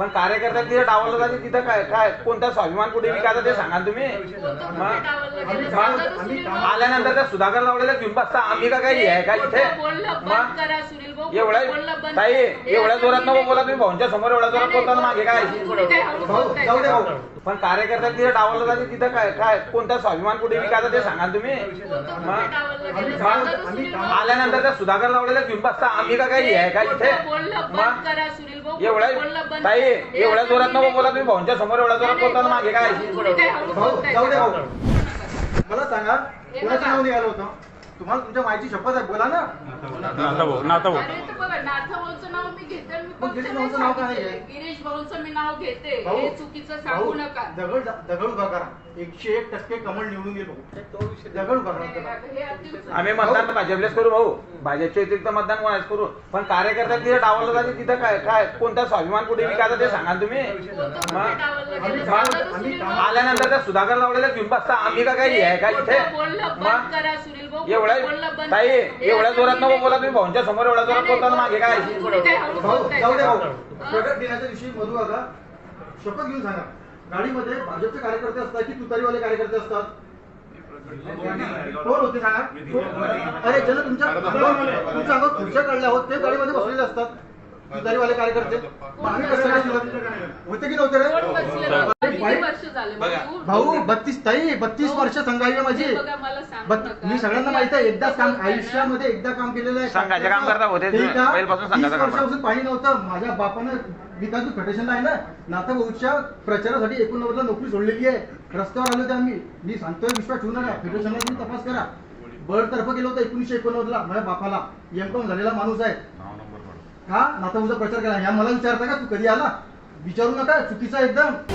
पण कार्यकर्त्याला तिथे डावलं जाते तिथं काय काय कोणता स्वाभिमान कुठे विकायचा ते सांगा तुम्ही. मग आल्यानंतर त्या सुधाकर लावलेल्या घेऊन बसता. आम्ही का काही आहे का इथे? मग एवढ्या ताई एवढ्या जोरात नको बोला तुम्ही भाऊंच्या समोर एवढ्या जोरात बोलताना मागे काय? जाऊ दे भाऊ. पण कार्यकर्त्याला तिथे डावलं जाते तिथं काय काय कोणता स्वाभिमान कुठे विकायचा ते सांगा तुम्ही. मग आल्यानंतर त्या सुधाकर लावलेल्या घेऊन बसता. आम्ही का काही आहे का इथे? मग एवढ्या ताई एवढ्या जोरात नको बोला तुम्ही भाऊंच्या समोर एवढ्या जोरात बोलताना मागे काय? भाऊ? जाऊ दे भाऊ? मला सांगा कोणाचं नाव निघालं होतं? तुम्हाला तुमच्या मायची शपथ आहे बोला ना. नाथा भाऊ नाथा भाऊ अरे तर बघा नाथा भाऊचं नाव मी घेते आणि मी मग गिरीश भाऊचं नाव काय आहे? सांगितलंय. गिरीश भाऊचं मी नाव घेते भाऊ, हे चुकीचं सांगू भाऊ, नका दगड दगड उभा करा एकशे एक टक्के कमळ निवडून गेलो दगड उभा करा हे अतिउत्तम. आम्ही मतदान भाजपलेच करू भाऊ भाजपच्या व्यतिरिक्त मतदान कोणाच करू पण कार्यकर्त्याला तिथे डावलं जाते तिथं काय काय कोणता स्वाभिमान कुठे विकायचा ते सांगा तुम्ही कोणतं मग कुठे डावललं गेलं? आम्ही- सांगा आम्ही- सुनील भाऊ. आल्यानंतर त्या सुधाकर लावलेल्या घेऊन बसता आम्ही का काही आहे का इथे खोटं बोलणं बंद मग करा सुनील भाऊ खोटं बोलणं एवढ्या बंद ताई करा. एवढ्या जोरात नको बोला तुम्ही भाऊंच्या समोर एवढ्या जोरात नाही, बोलताना मागे काय भाऊ? जाऊ? प्रगट दिनाच्या दिवशी मधु काका शपथ घेऊन सांगा. गाडीमध्ये भाजपचे कार्यकर्ते असतात की तुतारीवाले कार्यकर्ते असतात? कोण होते सांगा? अरे ज्याला तुमच्या तुमच्या अंगावर खुर्च्या काढल्या आहोत ते गाडीमध्ये बसलेले असतात. तुतारीवाले कार्यकर्ते. मग आम्ही कसं काय? होते की नव्हते रे? वर्ष भाऊ? भाऊ बत्तीस ताई बत्तीस वर्ष माझी. हे बघा, मला सांगू बत- नका. मी सगळ्यांना माहीत आहे एकदाच काम आयुष्यामध्ये एकदा काम केलेलं आहे. संघाचे काम करता होते. पहिल्यापासून संघाचं वर्षापासून पाणी नव्हतं. माझ्या बापानं विकास फेडरेशनला आहे ना नाथा भाऊच्या प्रचारासाठी एकोणनव्वदला नोकरी सोडलेली आहे. रस्त्यावर आलो होते आम्ही. मी सांगतोय विश्वास ठेवू नका. फेडरेशनला तुम्ही तपास करा. बळ तर्फ केलं होतं एकोणीसशे एकोणनव्वदला. माझ्या बापाला. एम कॉम झालेला माणूस आहे. का नाथा भाऊचा प्रचार केला. ह्या मला विचारता का? तू कधी आला? विचारू नका. चुकीचा एकदम.